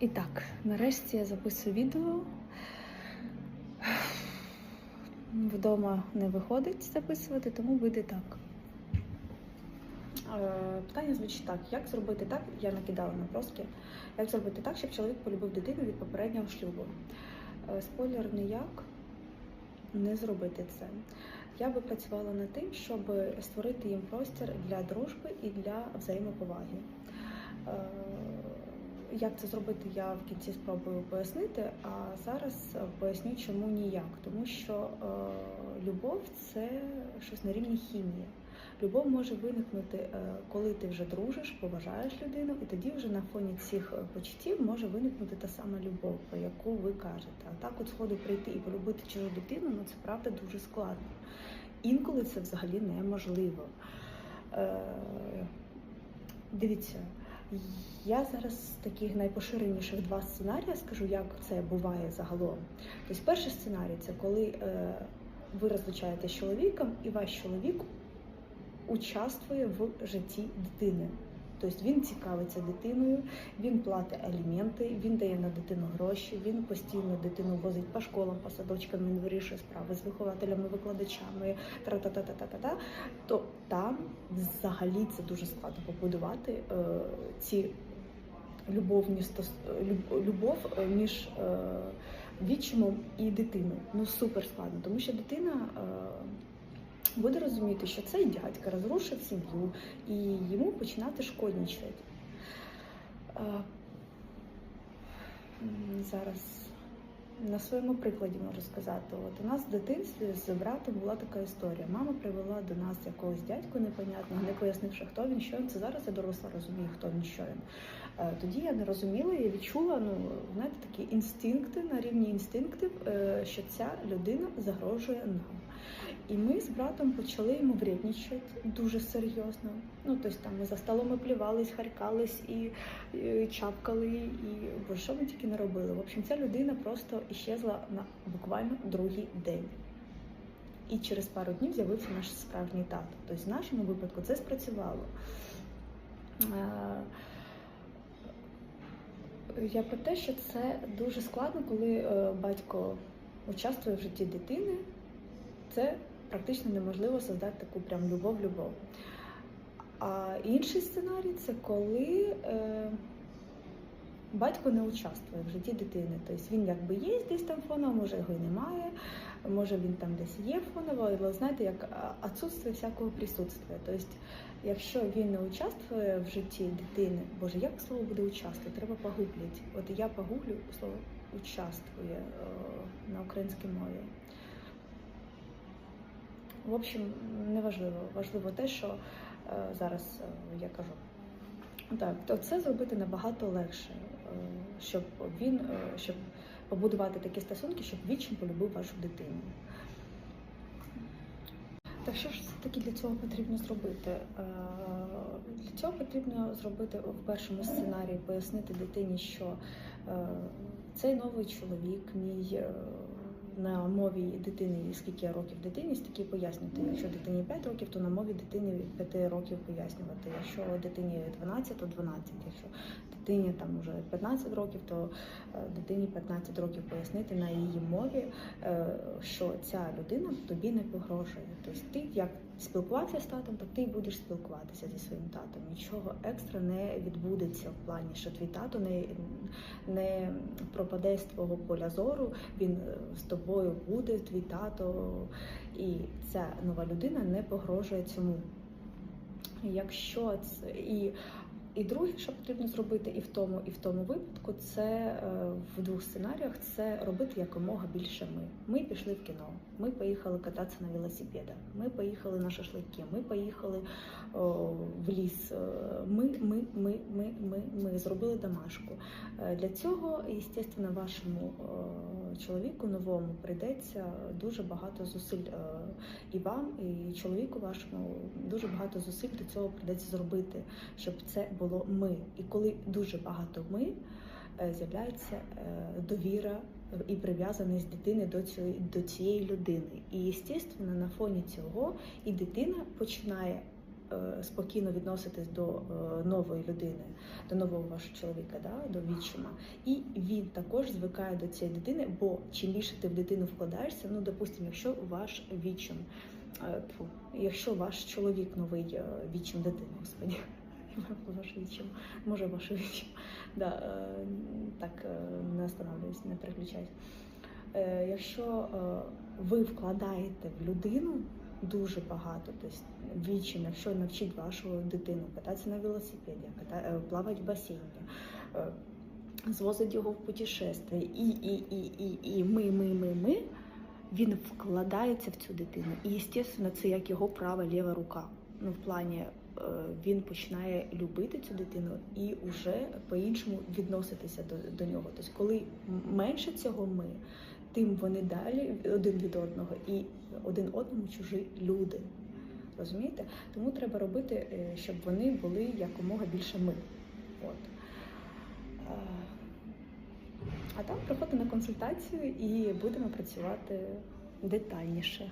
І так, нарешті я записую відео. Вдома не виходить записувати, тому вийде так. Е, Питання звучить так: як зробити так, я накидала на проски, як зробити так, щоб чоловік полюбив дитину від попереднього шлюбу? Е, Спойлер ніяк не зробити це. Я би працювала над тим, щоб створити їм простір для дружби і для взаємоповаги. Е, Як це зробити, я в кінці спробую пояснити. А зараз поясню, чому ніяк. Тому що е, любов це щось на рівні хімії. Любов може виникнути, е, коли ти вже дружиш, поважаєш людину, і тоді вже на фоні цих е, почуттів може виникнути та сама любов, про яку ви кажете. А так, от сходу прийти і полюбити чужу дитину, ну це правда дуже складно. Інколи це взагалі неможливо. Е, Дивіться, я зараз таких найпоширеніших два сценарії скажу, як це буває загалом. Тобто, перший сценарій це коли е, ви розлучаєтесь з чоловіком, і ваш чоловік участвує в житті дитини. Тобто він цікавиться дитиною, він платить аліменти, він дає на дитину гроші, він постійно дитину возить по школам, по садочкам, він вирішує справи з вихователями, викладачами, тра-та-та-та-та-та, то там взагалі це дуже складно побудувати е, ці любовні стос... любов е, між е, відчимом і дитиною. Ну супер складно, тому що дитина. Е, буде розуміти, що цей дядька розрушив сім'ю і йому починати шкоднічати. Зараз на своєму прикладі можу сказати. От у нас в дитинстві з братом була така історія. Мама привела до нас якогось дядьку непонятного, не пояснивши, хто він, що він. Це зараз я доросла розумію, хто він, що він. Е, Тоді я не розуміла, я відчула ну, знаєте, такі інстинкти на рівні інстинктів, е, що ця людина загрожує нам. І ми з братом почали йому вредничати дуже серйозно. Ну, тобто там ми за столом і плівались, харкались і, і чапкали, і бо що ми тільки не робили. В общем, ця людина просто іщезла на буквально другий день. І через пару днів з'явився наш справжній тато. Тобто в нашому випадку це спрацювало. Е, Я про те, що це дуже складно, коли е, батько участвує в житті дитини. Це практично неможливо создати таку прям любов-любов. А інший сценарій це коли е, батько не участвує в житті дитини. Тобто він якби є десь там фоново, може його і немає, може він там десь є фоново, але знаєте, як а, отсутствие всякого присутствия. Тобто, якщо він не участвує в житті дитини, боже, як слово буде участвувати? Треба погуглити. От я погуглю слово участвує е, на українській мові. В общем, неважливо. Важливо те, що е, зараз е, я кажу. Так, то це зробити набагато легше, е, щоб він, щоб побудувати такі стосунки, щоб відчим полюбив вашу дитину. Так що ж таки для цього потрібно зробити? Для цього потрібно зробити в першому сценарії пояснити дитині, що цей новий чоловік, мій на мові дитини, скільки років дитині, стільки пояснювати. Якщо дитині 5 років, то на мові дитини 5 років пояснювати. Якщо дитині 12, то 12. Якщо дитині там вже 15 років, то е, дитині 15 років пояснити на її мові, е, що ця людина тобі не погрожує. Тобто ти як спілкуватися з татом, так ти будеш спілкуватися зі своїм татом. Нічого екстра не відбудеться в плані, що твій тато не, не пропаде з твого поля зору, він е, з тобою буде, твій тато, і ця нова людина не погрожує цьому. Якщо це і, і друге, що потрібно зробити і в тому, і в тому випадку, це е, в двох сценаріях це робити якомога більше ми. Ми пішли в кіно, ми поїхали кататися на велосипедах, ми поїхали на шашлики, ми поїхали о, в ліс. Е, Ми, ми, ми, ми, ми, ми зробили домашку. Е, Для цього, звісно, вашому чоловіку новому прийдеться дуже багато зусиль і вам, і чоловіку вашому дуже багато зусиль до цього прийдеться зробити, щоб це було ми. І коли дуже багато ми, е, з'являється е, довіра і прив'язаність дитини до цієї, до цієї людини. І, звісно, на фоні цього і дитина починає е, спокійно відноситись до нової людини, до нового вашого чоловіка, да, до відчима. І він також звикає до цієї дитини, бо чим більше ти в дитину вкладаєшся, ну допустимо, якщо ваш відчим, е, якщо ваш чоловік новий відчим дитини, господі. Ваш відчим, може ваш відчим. Да, е, так, е, не останавливайся, не переключайся. Е, Якщо ви вкладаєте в людину дуже багато, тобто відчим, якщо навчить вашу дитину кататися на велосипеді, плавати в басейні, звозить його в путешествие, і, і, і, і, і ми, ми, ми, ми, він вкладається в цю дитину. І, звісно, це як його права ліва рука. Ну, в плані він починає любити цю дитину і вже по-іншому відноситися до, до нього. Тобто, коли менше цього ми, тим вони далі один від одного і один одному чужі люди. Розумієте? Тому треба робити, е, щоб вони були якомога більше ми. От. Е, А там приходьте на консультацію і будемо працювати детальніше.